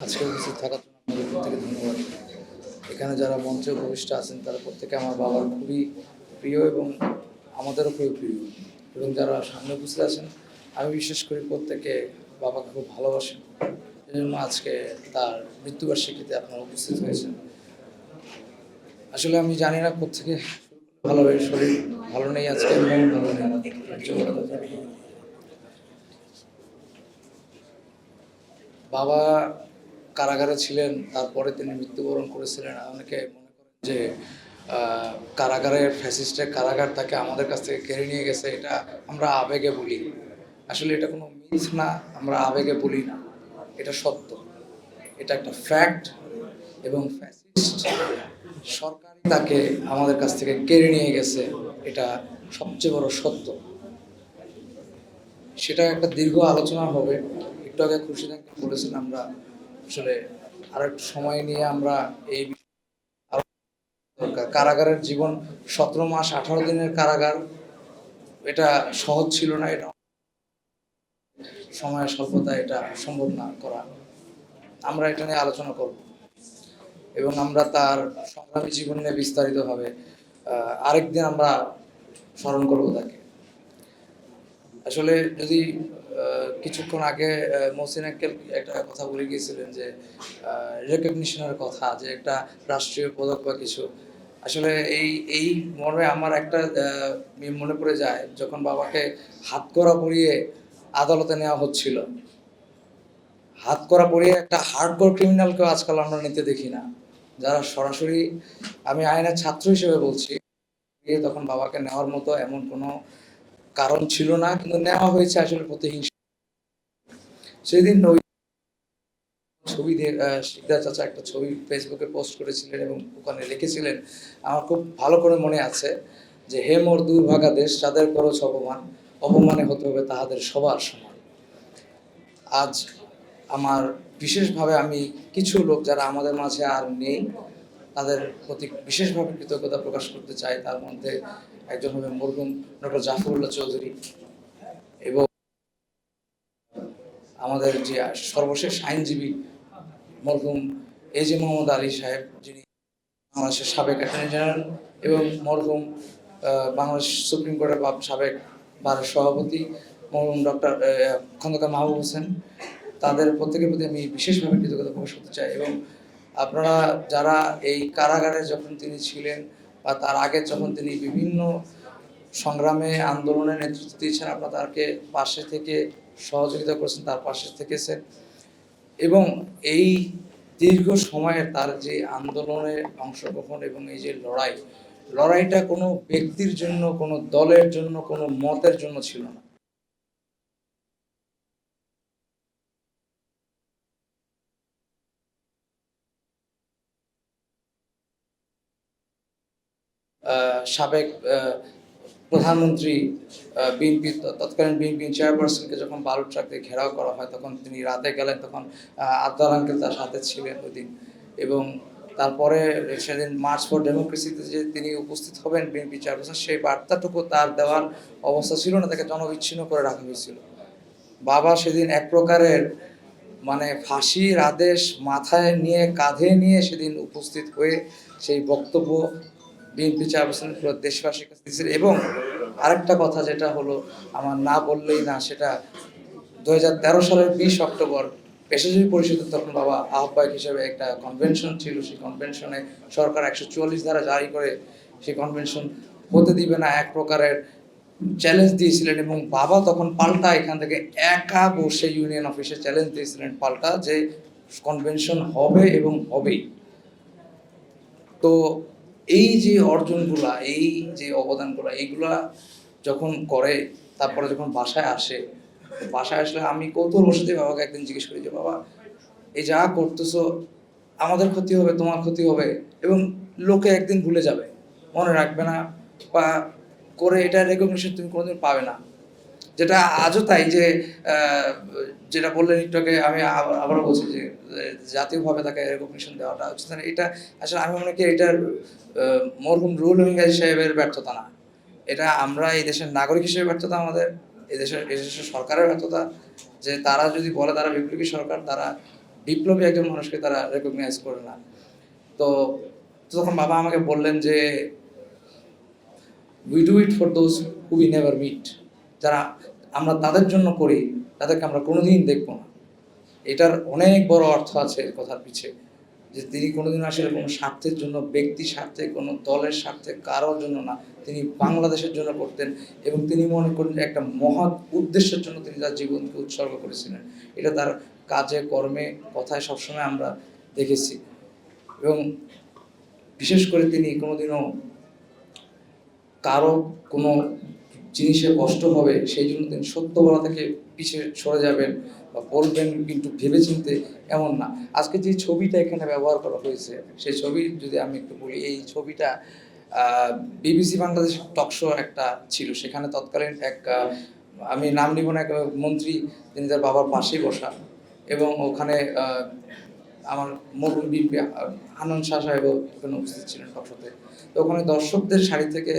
আজকে উপস্থিত থাকার জন্য আপনাদের প্রত্যেকে ধন্যবাদ। এখানে যারা মঞ্চে উপবিষ্ট আছেন, তারা প্রত্যেকে আমার বাবার খুবই প্রিয় এবং আমাদেরও খুবই প্রিয়। এবং যারা সামনে উপস্থিত আছেন, আমি বিশেষ করি প্রত্যেকে বাবাকে খুব ভালোবাসেন এই জন্য আজকে তার মৃত্যুবার্ষিকীতে আপনারা উপস্থিত হয়েছেন। আসলে আমি জানি না কোথেকে ভালো হয়, শরীর ভালো নেই আজকে, মন ভালো নেই। বাবা কারাগারে ছিলেন, তারপরে তিনি মৃত্যুবরণ করেছিলেন। অনেকে মনে করেন যে কারাগারে ফ্যাসিস্টের কারাগার তাকে আমাদের কাছ থেকে কেড়ে নিয়ে গেছে, এটা আমরা আবেগে বলি। আসলে এটা কোনো মিথ না, আমরা আবেগে বলি না। এটা সত্য। এটা একটা ফ্যাক্ট এবং ফ্যাসিস্ট সরকারই তাকে আমাদের কাছ থেকে কেড়ে নিয়ে গেছে, এটা সবচেয়ে বড় সত্য। সেটা একটা দীর্ঘ আলোচনা হবে। একটু আগে খুশিদাকে বলেছেন, আমরা আসলে আর একটু সময় নিয়ে আমরা এই। কারাগারের জীবন সতেরো মাস, আঠারো দিনের কারাগার, এটা সহজ ছিল না, এটা সময়ের স্বল্পতা, এটা সম্ভব না করা। আমরা এটা নিয়ে আলোচনা করব। এবং আমরা তার সংগ্রামী জীবন নিয়ে বিস্তারিতভাবে আরেকদিন আমরা স্মরণ করব তাকে। আসলে যদি কিছুক্ষণ আগে আহ, মহসিন আক্কেল একটা কথা বলে গিয়েছিলেন যে রেকগনিশনের কথা যে একটা রাষ্ট্রীয় পদক বা কিছু। আসলে এই এই মর্মে আমার একটা মনে পড়ে যায় যখন বাবাকে হাত করা পরিয়ে আদালতে নেওয়া হচ্ছিল। হাত করা পরিয়ে একটা হার্ডকোর ক্রিমিনালকেও আজকাল আমরা নিতে দেখি না। যারা সরাসরি আমি আইনের ছাত্র হিসেবে বলছি তখন বাবাকে নেওয়ার মতো এমন কোনো কারণ ছিল না কিন্তু নেওয়া হয়েছে আসলে প্রতিহিংসা। সেদিন ওই ছবি দিয়ে শিকদার চাচা একটা ছবি ফেসবুকে পোস্ট করেছিলেন এবং ওখানে লিখেছিলেন আমার খুব ভালো করে মনে আছে যে হে মোর দুর্ভাগা দেশ, যাদের করছ অপমান, অপমানে হতে হবে তাহাদের সবার সমান। আজ আমার বিশেষভাবে আমি কিছু লোক যারা আমাদের মাঝে আর নেই, তাদের প্রতি বিশেষভাবে কৃতজ্ঞতা প্রকাশ করতে চাই। তার মধ্যে একজন হবে মরহুম ডক্টর জাফরুল্লাহ চৌধুরী এবং আমাদের যে সর্বশেষ আইনজীবী মরহুম এ জে মোহাম্মদ আলী সাহেব, যিনি বাংলাদেশের সাবেক অ্যাটর্নি জেনারেল এবং মরহুম বাংলাদেশ সুপ্রিম কোর্টের সাবেক বারের সভাপতি মরহুম ডক্টর খন্দকার মাহবুব হোসেন। তাদের প্রত্যেকের প্রতি আমি বিশেষভাবে কৃতজ্ঞতা প্রকাশ করতে চাই এবং আপনারা যারা এই কারাগারে যখন তিনি ছিলেন বা তার আগে যখন তিনি বিভিন্ন সংগ্রামে আন্দোলনে নেতৃত্ব দিয়েছেন, আপনারা তাকে পাশে থেকে সহযোগিতা করেছেন, তার পাশে থেকেছেন। এবং এই দীর্ঘ সময়ে তার যে আন্দোলনে অংশগ্রহণ এবং এই যে লড়াই, লড়াইটা কোনো ব্যক্তির জন্য, কোনো দলের জন্য, কোনো মতের জন্য ছিল না। সাবেক প্রধানমন্ত্রী বিএনপি তৎকালীন বিএনপি চেয়ারপারসনকে যখন বালু ট্রাক দিয়ে ঘেরাও করা হয়, তখন তিনি রাতে গেলেন, তখন আবদার আঙ্কেল তার সাথে ছিলেন ওই দিন। এবং তারপরে সেদিন মার্চ ফর ডেমোক্রেসিতে যে তিনি উপস্থিত হবেন বিএনপি চেয়ারপারসন, সেই বার্তাটুকু তার দেওয়ার অবস্থা ছিল না, তাকে জনবিচ্ছিন্ন করে রাখা হয়েছিল। বাবা সেদিন এক প্রকারের মানে ফাঁসির আদেশ মাথায় নিয়ে, কাঁধে নিয়ে সেদিন উপস্থিত হয়ে সেই বক্তব্য বিএনপি চেয়ারপারসন পুরো দেশবাসীর কাছে দিয়েছিল এবং আরেকটা কথা যেটা হলো, আমার না বললেই না, সেটা দু হাজার তেরো সালের বিশ অক্টোবর পেশাজীবী পরিষদের তখন বাবা আহ্বায়ক হিসেবে একটা কনভেনশন ছিল। সেই কনভেনশনে সরকার একশো চুয়াল্লিশ ধারা জারি করে সেই কনভেনশন হতে দিবে না, এক প্রকারের চ্যালেঞ্জ দিয়েছিলেন এবং বাবা তখন পাল্টা এখান থেকে একা বসে ইউনিয়ন অফিসে চ্যালেঞ্জ দিয়েছিলেন পাল্টা যে কনভেনশন হবে এবং হবেই। তো এই যে অর্জনগুলা, এই যে অবদানগুলা এইগুলা যখন করে, তারপরে যখন বাসায় আসে, বাসায় আসলে আমি কৌতূহল বসতে বাবাকে একদিন জিজ্ঞেস করি যে, বাবা, এই যা করতেছো, আমাদের ক্ষতি হবে, তোমার ক্ষতি হবে এবং লোকে একদিন ভুলে যাবে। মনে রাখবে না বা করে এটা রেকগনিশন তুমি কোনোদিন পাবে না। যেটা আজও তাই যে যেটা বললেন একটু আমি আবার- আবারও বলছি যে, জাতীয়ভাবে তাকে রেকগনিশন দেওয়াটা উচিত না। এটা আসলে আমি মনে করি এটার মরহুম রুল গাজী সাহেবের ব্যর্থতা না। এটা আমরা এই দেশের নাগরিক হিসেবে ব্যর্থতা আমাদের, এই দেশের এই দেশের সরকারের ব্যর্থতা। যে তারা যদি বলে তারা বিপ্লবী সরকার, তারা বিপ্লবী একজন মানুষকে তারা রেকগনাইজ করে না। তো তখন বাবা আমাকে বললেন যে we do it for those who we never meet যারা আমরা তাদের জন্য করি, তাদেরকে আমরা কোনোদিন দেখব না। এটার অনেক বড় অর্থ আছে কথার পিছে, যে তিনি কোনোদিন আসলে কোনো স্বার্থের জন্য, ব্যক্তি স্বার্থে, কোনো দলের স্বার্থে, কারোর জন্য না। তিনি বাংলাদেশের জন্য করতেন এবং তিনি মনে করেন একটা মহৎ উদ্দেশ্যের জন্য তিনি তার জীবনকে উৎসর্গ করেছিলেন। এটা তার কাজে, কর্মে, কথায় সবসময় আমরা দেখেছি। এবং বিশেষ করে তিনি কোনোদিনও কারও কোনো জিনিসে কষ্ট হবে, সেই জন্য তিনি সত্য বলা থেকে পিছিয়ে সরে যাবেন বা বলবেন কিন্তু ভেবে চিনতে এমন না। আজকে যে ছবিটা এখানে ব্যবহার করা হয়েছে, সেই ছবি যদি আমি একটু বলি, এই ছবিটা বিবিসি বাংলাদেশ টকশো একটা ছিল। সেখানে তৎকালীন এক আমি নাম নিব না এক মন্ত্রী, তিনি তার বাবার পাশেই বসা এবং ওখানে আমার মরুল বিপি আনন্দ শাহ সাহেব ওখানে উপস্থিত ছিলেন টকশোতে তো ওখানে দর্শকদের শাড়ি থেকে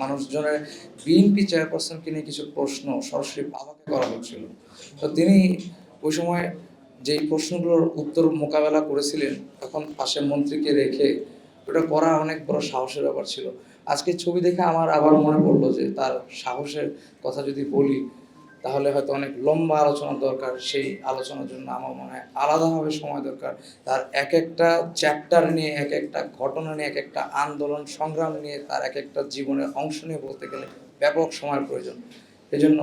মানুষজনের বিএনপি চেয়ারপারসনকে নিয়ে কিছু প্রশ্ন সরাসরি বাবাকে করা হচ্ছিল। তো তিনি ওই সময় যেই প্রশ্নগুলোর উত্তর মোকাবেলা করেছিলেন, তখন পাশের মন্ত্রীকে রেখে ওটা করা অনেক বড় সাহসের ব্যাপার ছিল। আজকে ছবি দেখে আমার আবার মনে পড়ল যে তার সাহসের কথা যদি বলি তাহলে হয়তো অনেক লম্বা আলোচনা দরকার, সেই আলোচনার জন্য আমার মনে হয় আলাদাভাবে সময় দরকার। তার এক একটা চ্যাপ্টার নিয়ে, এক একটা ঘটনা নিয়ে, এক একটা আন্দোলন সংগ্রাম নিয়ে, তার এক একটা জীবনের অংশ নিয়ে বলতে গেলে ব্যাপক সময়ের প্রয়োজন। এই জন্য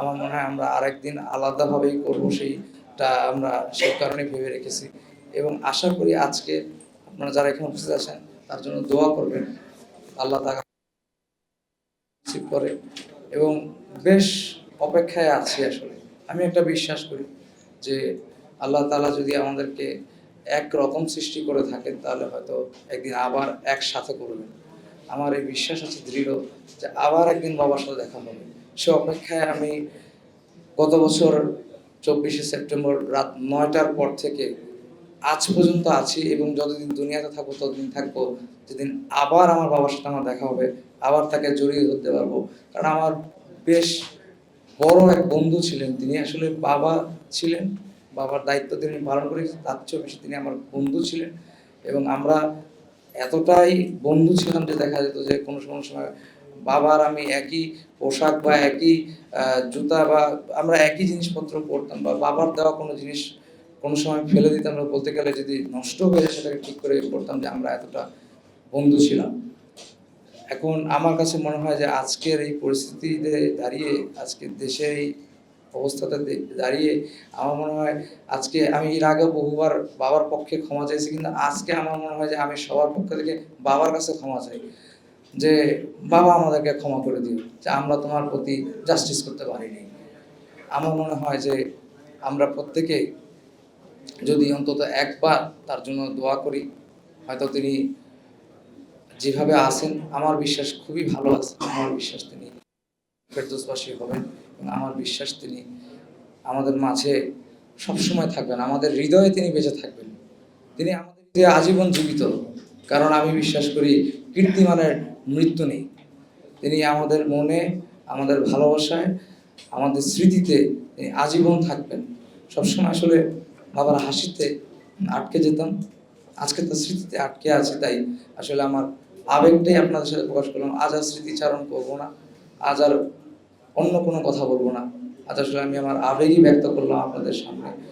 আমার মনে হয় আমরা আরেকদিন আলাদাভাবেই করব সেইটা আমরা সেই কারণে ভেবে রেখেছি। এবং আশা করি আজকে আপনারা যারা এখানে উপস্থিত আছেন, তার জন্য দোয়া করবেন। আল্লাহ রিসিভ করে এবং বেশ অপেক্ষায় আছি আসলে। আমি একটা বিশ্বাস করি যে আল্লাহ তাআলা যদি আমাদেরকে এক রকম সৃষ্টি করে থাকেন, তাহলে হয়তো একদিন আবার একসাথে করবেন। আমার এই বিশ্বাস আছে দৃঢ় যে আবার একদিন বাবার সাথে দেখা হবে। সে অপেক্ষায় আমি গত বছর চব্বিশে সেপ্টেম্বর রাত নয়টার পর থেকে আজ পর্যন্ত আছি এবং যতদিন দুনিয়াতে থাকব, ততদিন থাকব যেদিন আবার আমার বাবার সাথে আমার দেখা হবে, আবার তাকে জড়িয়ে ধরতে পারব। কারণ আমার বেশ বড় এক বন্ধু ছিলেন। তিনি আসলে বাবা ছিলেন। বাবার দায়িত্ব তিনি পালন করে তার চেয়েও বেশি তিনি আমার বন্ধু ছিলেন। এবং আমরা এতটাই বন্ধু ছিলাম যে দেখা যেত যে কোনো কোনো সময় বাবার আমি একই পোশাক বা একই জুতা বা আমরা একই জিনিসপত্র পরতাম বা বাবার দেওয়া কোনো জিনিস কোনো সময় ফেলে দিতাম। বলতে গেলে যদি নষ্ট হয়ে যায় সেটাকে ঠিক করে করতাম যে আমরা এতটা বন্ধু ছিলাম। এখন আমার কাছে মনে হয় যে আজকের এই পরিস্থিতিতে দাঁড়িয়ে আজকের দেশের এই অবস্থাতে দাঁড়িয়ে আমার মনে হয় আজকে আমি এর আগে বহুবার বাবার পক্ষে ক্ষমা চাইছি, কিন্তু আজকে আমার মনে হয় যে আমি সবার পক্ষ থেকে বাবার কাছে ক্ষমা চাই। যে বাবা আমাদেরকে ক্ষমা করে দিও, যে আমরা তোমার প্রতি জাস্টিস করতে পারিনি। আমার মনে হয় যে আমরা প্রত্যেকে যদি অন্তত একবার তার জন্য দোয়া করি, হয়তো তিনি যেভাবে আছেন, আমার বিশ্বাস খুবই ভালো আছে। আমার বিশ্বাস তিনি ফেরদোসবাসী হবেন এবং আমার বিশ্বাস তিনি আমাদের মাঝে সবসময় থাকবেন, আমাদের হৃদয়ে তিনি বেঁচে থাকবেন। তিনি আমাদের আজীবন জীবিত। কারণ আমি বিশ্বাস করি, কীর্তিমানের মৃত্যু নেই। তিনি আমাদের মনে, আমাদের ভালোবাসায়, আমাদের স্মৃতিতে তিনি আজীবন থাকবেন। সবসময় আসলে বাবার হাসিতে আটকে যেতাম। আজকে তার স্মৃতিতে আটকে আছে, তাই আসলে আমার আবেগটাই আপনাদের সাথে প্রকাশ করলাম। আজ আর স্মৃতিচারণ করব না। আজ আর অন্য কোনো কথা বলব না। আজ আসলে আমি আমার আবেগই ব্যক্ত করলাম আপনাদের সামনে।